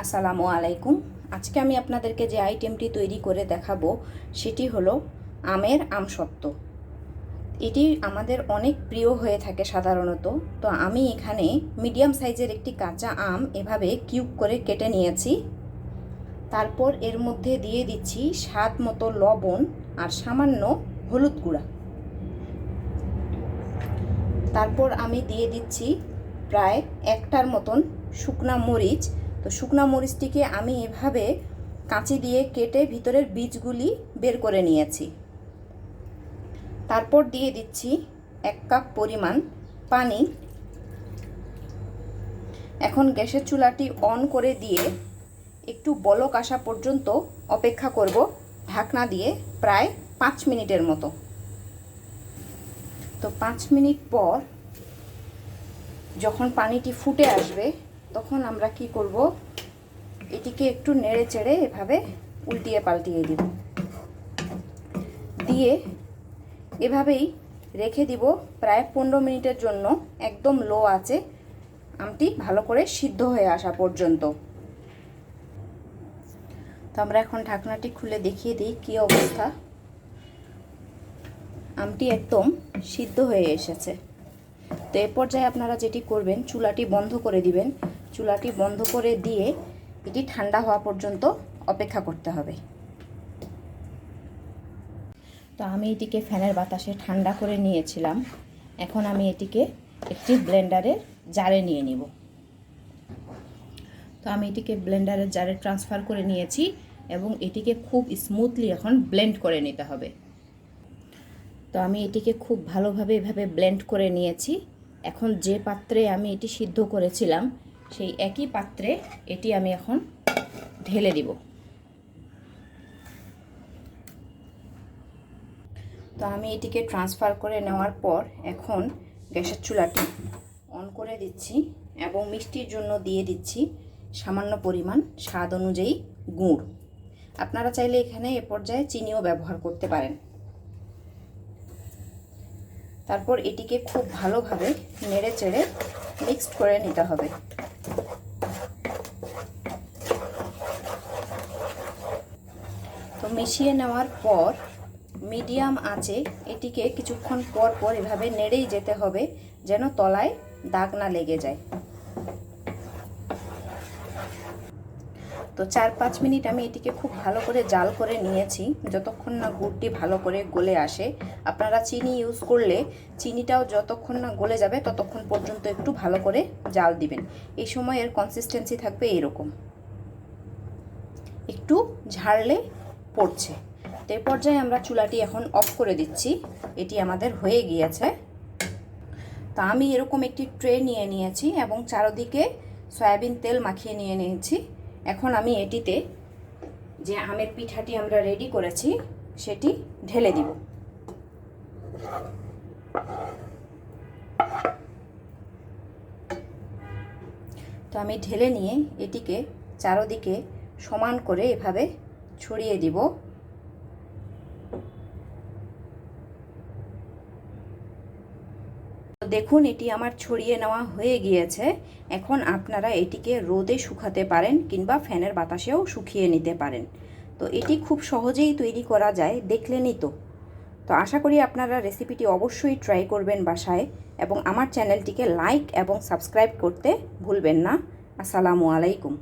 আসসালামু আলাইকুম। আজকে আমি আপনাদেরকে যে আইটেমটি তৈরি করে দেখাবো, সেটি হলো আমের আমসত্ত্ব। এটি আমাদের অনেক প্রিয় হয়ে থাকে সাধারণত। তো আমি এখানে মিডিয়াম সাইজের একটি কাঁচা আম এভাবে কিউব করে কেটে নিয়েছি। তারপর এর মধ্যে দিয়ে দিচ্ছি স্বাদ মতো লবণ আর সামান্য হলুদ গুঁড়া। তারপর আমি দিয়ে দিচ্ছি প্রায় একটার মতন শুকনা মরিচ তো শুকনা মরিচটিকে আমি এভাবে কাঁচি দিয়ে কেটে ভিতরের বীজগুলি বের করে নিয়েছি। তারপর দিয়ে দিচ্ছি এক কাপ পরিমাণ পানি। এখন গ্যাসের চুলাটি অন করে দিয়ে একটু বলক আসা পর্যন্ত অপেক্ষা করব ঢাকনা দিয়ে প্রায় পাঁচ মিনিটের মতো। তো পাঁচ মিনিট পর যখন পানিটি ফুটে আসবে তখন আমরা কি করব? এটিকে একটু নেড়ে চেড়ে এভাবে উল্টিয়ে পাল্টিয়ে দিব। দিয়ে এভাবেই রেখে দিব। প্রায় পনেরো মিনিটের জন্য একদম লো আছে। আমটি ভালো করে সিদ্ধ হয়ে আসা পর্যন্ত। তো আমরা এখন ঢাকনাটি খুলে দেখিয়ে দিই কী অবস্থা। আমটি একদম সিদ্ধ হয়ে এসেছে। তো এ পর্যায়ে আপনারা যেটি করবেন, চুলাটি বন্ধ করে দিবেন। চুলাটি বন্ধ করে দিয়ে এটি ঠান্ডা হওয়া পর্যন্ত অপেক্ষা করতে হবে। তো আমি এটিকে ফ্যানের বাতাসে ঠান্ডা করে নিয়েছিলাম। এখন আমি এটিকে একটি ব্লেন্ডারের জারে নিয়ে নিব। তো আমি এটিকে ব্লেন্ডারের জারে ট্রান্সফার করে নিয়েছি এবং এটিকে খুব স্মুথলি এখন ব্লেন্ড করে নিতে হবে। তো আমি এটিকে খুব ভালোভাবে এভাবে ব্লেন্ড করে নিয়েছি। এখন যে পাত্রে আমি এটি সিদ্ধ করেছিলাম সেই একই পাত্রে এটি আমি এখন ঢেলে দিব। তো আমি এটিকে ট্রান্সফার করে নেওয়ার পর এখন গ্যাসের চুলাটি অন করে দিচ্ছি এবং মিষ্টির জন্য দিয়ে দিচ্ছি সামান্য পরিমাণ স্বাদ অনুযায়ী গুড়। আপনারা চাইলে এখানে এ পর্যায়ে চিনিও ব্যবহার করতে পারেন। তারপর এটিকে খুব ভালোভাবে নেড়ে চেড়ে মিক্সড করে নিতে হবে। মিশিয়ে নেওয়ার পর মিডিয়াম আঁচে এটিকে কিছুক্ষণ পর পর এভাবে নেড়েই যেতে হবে যেন তলায় দাগ না লেগে যায়। তো চার পাঁচ মিনিট আমি এটিকে খুব ভালো করে জাল করে নিয়েছি। যতক্ষণ না গুড়টি ভালো করে গলে আসে, আপনারা চিনি ইউজ করলে চিনিটাও যতক্ষণ না গলে যাবে ততক্ষণ পর্যন্ত একটু ভালো করে জাল দিবেন। এই সময় এর কনসিস্টেন্সি থাকবে এরকম। একটু ঝাড়লে পড়ছে। তো এই পর্যায়ে আমরা চুলাটি এখন অফ করে দিচ্ছি। এটি আমাদের হয়ে গিয়েছে। তা আমি এরকম একটি ট্রে নিয়ে নিয়েছি এবং চারদিকে সয়াবিন তেল মাখিয়ে নিয়ে নিয়েছি। এখন আমি এটিতে যে আমের পিঠাটি আমরা রেডি করেছি, সেটি ঢেলে দিব। তো আমি ঢেলে নিয়ে এটিকে চারদিকে সমান করে এভাবে ছড়িয়ে দিব। দেখুন, এটি আমার ছড়িয়ে নেওয়া হয়ে গিয়েছে। এখন আপনারা এটিকে রোদে শুকাতে পারেন কিংবা ফ্যানের বাতাসেও শুকিয়ে নিতে পারেন। তো এটি খুব সহজেই তৈরি করা যায়, দেখলেনই তো। তো আশা করি আপনারা রেসিপিটি অবশ্যই ট্রাই করবেন বাসায় এবং আমার চ্যানেলটিকে লাইক এবং সাবস্ক্রাইব করতে ভুলবেন না। আসসালামু আলাইকুম।